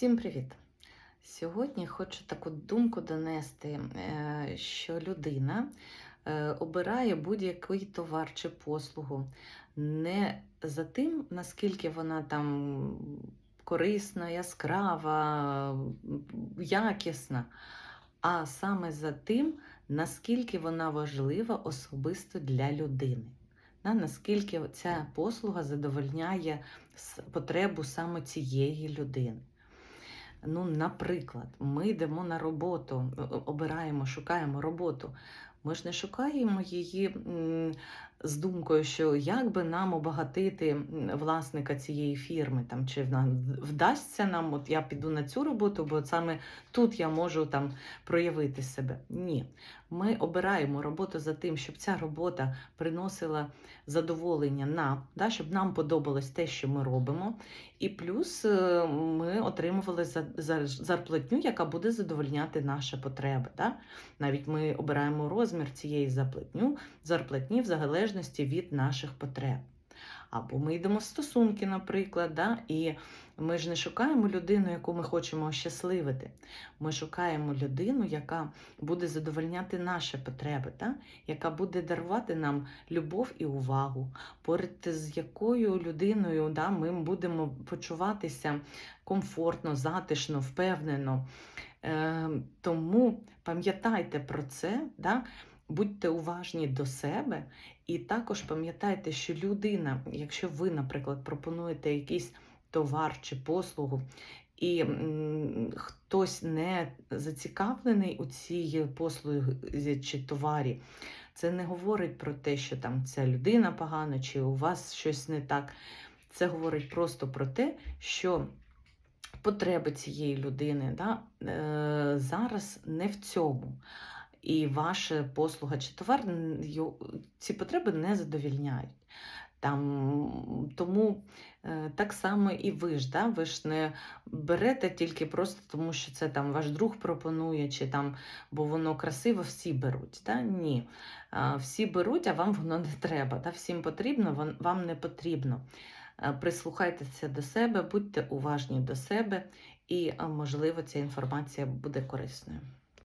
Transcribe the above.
Всім привіт! Сьогодні хочу таку думку донести, е, що людина е, обирає будь-який товар чи послугу не за тим, наскільки вона там корисна, яскрава, якісна, а саме за тим, наскільки вона важлива особисто для людини. Наскільки ця послуга задовольняє потребу саме цієї людини. Ну, наприклад, ми йдемо на роботу, обираємо, шукаємо роботу. Ми ж не шукаємо її з думкою, що як би нам обагатити власника цієї фірми, там, чи нам вдасться нам, от я піду на цю роботу, бо саме тут я можу там проявити себе. Ні. Ми обираємо роботу за тим, щоб ця робота приносила задоволення нам, да, щоб нам подобалось те, що ми робимо. І плюс е, ми отримували за, за, зарплатню, яка буде задовольняти наші потреби. Да? Навіть ми обираємо розмір цієї зарплатню, зарплатні в залежності від наших потреб. Або ми йдемо в стосунки, наприклад, да? і ми ж не шукаємо людину, яку ми хочемо ощасливити. Ми шукаємо людину, яка буде задовольняти наші потреби, да? яка буде дарувати нам любов і увагу, поряд з якою людиною да, ми будемо почуватися комфортно, затишно, впевнено. Е, тому пам'ятайте про це, да, будьте уважні до себе, і також пам'ятайте, що людина, якщо ви, наприклад, пропонуєте якийсь товар чи послугу, і хтось не зацікавлений у цій послузі чи товарі, це не говорить про те, що там ця людина погана, чи у вас щось не так. Це говорить просто про те, що потреби цієї людини да, е, зараз не в цьому. І ваша послуга чи товар ці потреби не задовільняють. Там, тому е, так само і ви ж, да? ви ж не берете тільки просто тому, що це там ваш друг пропонує, чи там, бо воно красиво, всі беруть. Да? Ні. Всі беруть, а вам воно не треба. Да? Всім потрібно, вам не потрібно. Е, Прислухайтеся до себе, будьте уважні до себе, і, можливо, ця інформація буде корисною.